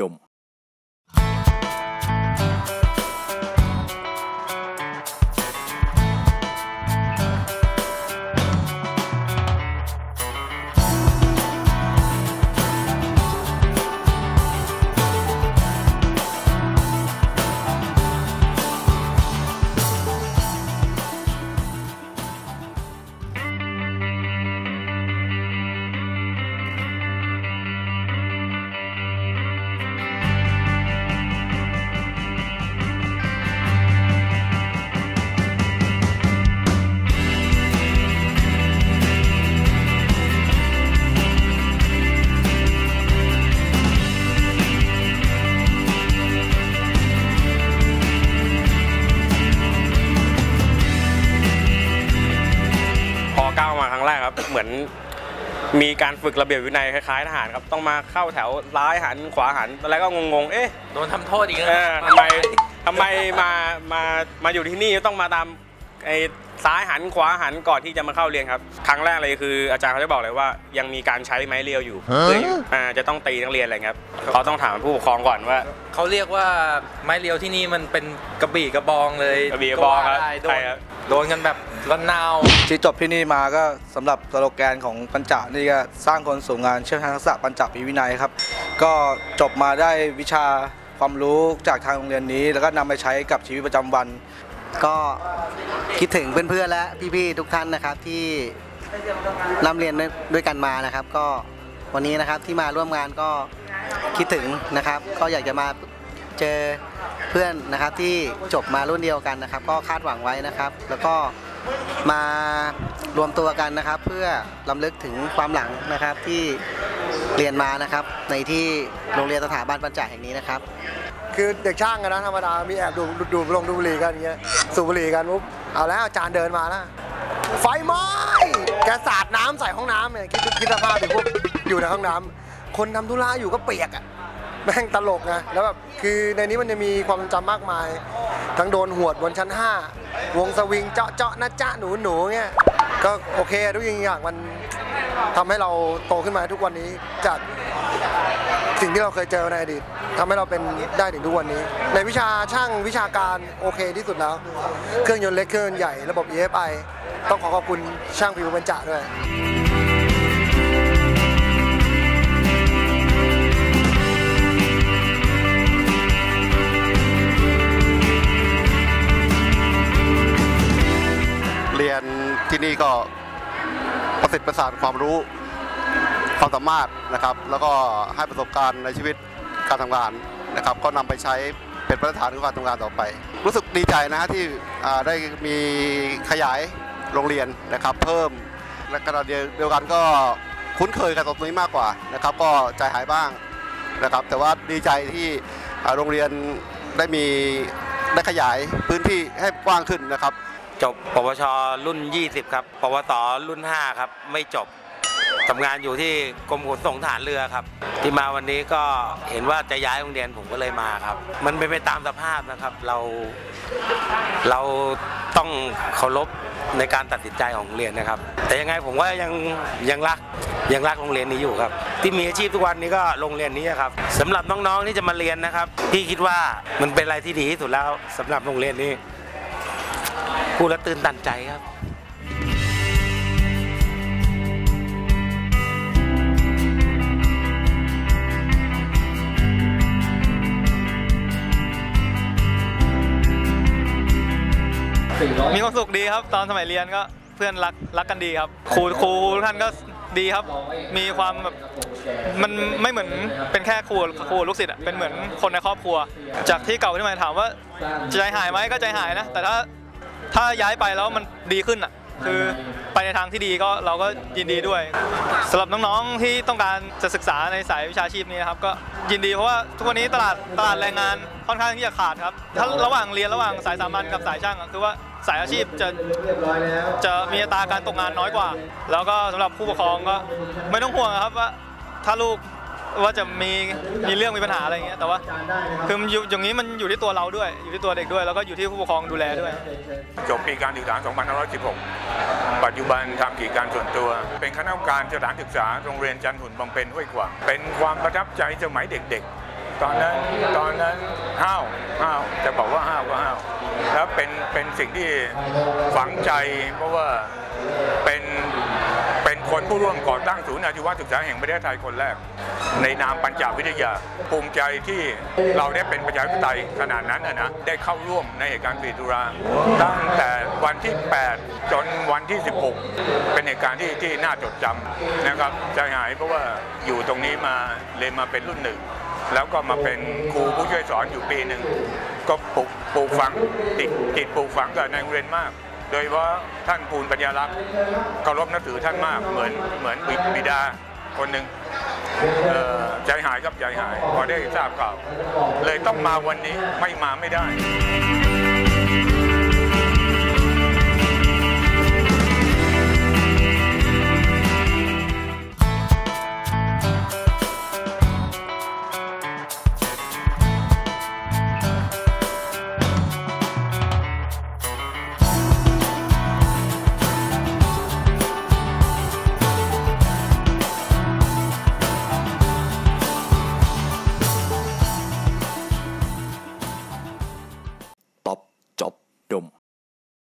ด อนมีการฝึกระเบียบวินัยคล้ายๆทหารครับต้องมาเข้าแถวซ้ายหันขวาหันตอนแรกก็งงๆ เอ๊ะโดนทำโทษอีกเอแล้วอทำไมทำไมมามามาอยู่ที่นี่ต้องมาตามไอ้ซ้ายหันขวาหันก่อนที่จะมาเข้าเรียนครับ ครั้งแรกเลยคืออาจารย์เขาจะบอกเลยว่า ยังมีการใช้ไม้เรียวอยู่เพื่ออยู่อ่าจะต้องตีนักเรียนอะไรครับเขาต้องถามผู้ปกครองก่อนว่า เขาเรียกว่าไม้เรียวที่นี่มันเป็นกระบี่กระบองเลยกระบี่กระบองครับว่าได้โดใช่นครับ โดนกันแบบ ระนาวที่จบที่นี่มาก็สำหรับสโลแกนของปัญจานี่ก็สร้างคนสู่งานเชี่ยวชาญทักษะปัญจปีวินัยครับ ก็จบมาได้วิชาความรู้จากทางโรงเรียนนี้ แล้วก็นำไปใช้กับชีวิตประจำวัน ก็คิดถึงเพื่อนๆและพี่ๆทุกท่านนะครับที่นำเรียนด้วยกันมานะครับ ก็วันนี้นะครับที่มาร่วมงานก็คิดถึงนะครับ ก็อยากจะมาเจอเพื่อนนะครับที่จบมารุ่นเดียวกันนะครับ ก็คาดหวังไว้นะครับ แล้วก็ มารวมตัวกันนะครับ เพื่อลำลึกถึงความหลังนะครับที่เรียนมานะครับ ในที่โรงเรียนสถาบันปัญจาแห่งนี้นะครับ คือเด็กช่างกันนะธรรมดามีแอบดูดดูลงดูบุหรี่กันอย่างเงี้ยสูบบุหรี่กันปุ๊บเอาแล้วอาจารย์เดินมาแล้วไฟไหม้แกสาดน้ำใส่ห้องน้ำเนี่ยคิดคิดสภาพดิพวกอยู่ในห้องน้ำคนทำธุระอยู่ก็เปียกอะ แม่งตลกนะแล้วแบบคือในนี้มันจะมีความทรงจำมากมาย ทั้งโดนหวดบนชั้น 5 วงสวิงเจาะเจาะนะจ๊ะหนูหนูเงี้ยก็โอเคทุกอย่างมันทำให้เราโตขึ้นมาทุกวันนี้จากสิ่งที่เราเคยเจอในอดีตทำให้เราเป็นได้ถึงทุกวันนี้ ในวิชาช่างวิชาการโอเคที่สุดแล้ว เครื่องยนต์เล็กเครื่องยนต์ใหญ่ระบบ EFI ต้องขอขอบคุณช่างผิวบรรจาด้วย สิทธิ์ประสานความรู้ความสามารถนะครับ แล้วก็ให้ประสบการณ์ในชีวิตการทำงานนะครับ ก็นำไปใช้เป็นมาตรฐานของการทำงานต่อไป รู้สึกดีใจนะฮะที่ได้มีขยายโรงเรียนนะครับ เพิ่มและขณะเดียวกันก็คุ้นเคยกับตรงนี้มากกว่านะครับ ก็ใจหายบ้างนะครับ แต่ว่าดีใจที่โรงเรียนได้มีได้ขยายพื้นที่ให้กว้างขึ้นนะครับ จบปวชรุ่น 20 ครับ ปวสรุ่น 5 ครับ ไม่จบทำงานอยู่ที่กรมขนส่งทารเรือครับ ที่มาวันนี้ก็เห็นว่าจะย้ายโรงเรียนผมก็เลยมาครับ มันเป็นไปตามสภาพนะครับ เราเราต้องเคารพในการตัดสินใจของโรงเรียนนะครับ แต่ยังไงผมก็ยังยังรักยังรักโรงเรียนนี้อยู่ครับ ที่มีอาชีพทุกวันนี้ก็โรงเรียนนี้ครับสำหรับน้องๆที่จะมาเรียนนะครับพี่คิดว่ามันเป็นอะไรที่ดีที่สุดแล้วสำหรับโรงเรียนนี้ พูดแล้วตื่นตันใจครับมีความสุขดีครับ ตอนสมัยเรียนก็เพื่อนรักรักกันดีครับครูครูทุกท่านก็ดีครับ มีความแบบมันไม่เหมือนเป็นแค่ครูครูลูกศิษย์อะเป็นเหมือนคนในครอบครัว จากที่เก่าที่มาถามว่าใจหายไหมก็ใจหายนะ แต่ถ้า ถ้าย้ายไปแล้วมันดีขึ้นอะคือไปในทางที่ดีก็เราก็ยินดีด้วยสำหรับน้องๆที่ต้องการจะศึกษาในสายวิชาชีพนี้นะครับก็ยินดีเพราะว่าทุกวันนี้ตลาดตลาดแรงงานค่อนข้างที่จะขาดครับถ้าระหว่างเรียนระหว่างสายสามัญกับสายช่างคือว่าสายอาชีพจะจะมีอัตราการตกงานน้อยกว่า แล้วก็สำหรับผู้ปกครองก็ไม่ต้องห่วงครับว่าถ้าลูก ว่าจะมีมีเรื่องมีปัญหาอะไรอย่างเงี้ยแต่ว่าคือมันอยู่อย่างนี้มันอยู่ที่ตัวเราด้วย อยู่ที่ตัวเด็กด้วย แล้วก็อยู่ที่ผู้ปกครองดูแลด้วย จบปีการศึกษา 2516 ปัจจุบันทำกิจการส่วนตัว เป็นคณะกรรมการสถานศึกษาโรงเรียนจันทหุ่นบำเพ็ญห้วยขวางเป็นความประทับใจสมัยเด็กๆ ตอนนั้นตอนนั้นห้าวห้าวจะบอกว่าห้าวก็ห้าวแล้วเป็นเป็นสิ่งที่ฝังใจเพราะว่าเป็น คนผู้ร่วมก่อตั้งศูนย์อาชีวศึกษาแห่งประเทศไทยคนแรก ในนามปัญจวิทยา ภูมิใจที่เราได้เป็นประชาธิปไตยขนาดนั้นนะนะได้เข้าร่วมในเหตุการณ์ปีตุลาตั้งแต่วันที่ 8 จนวันที่ 16 เป็นเหตุการณ์ที่ที่น่าจดจำนะครับใจหายเพราะว่าอยู่ตรงนี้มาเรียมาเป็นรุ่นหนึ่ง แล้วก็มาเป็นครูผู้ช่วยสอนอยู่ปีหนึ่งก็ปลูกปลูกฝังติดติดปลูกฝังกับในโรงเรียนมาก โดยว่าท่านภูลปัญญาลักษณ์เคารพนับถือท่านมากเหมือนเหมือนบิบิดาคนหนึ่งใจหายครับใจหายพอได้ทราบข่าว เลยต้องมาวันนี้ไม่มาไม่ได้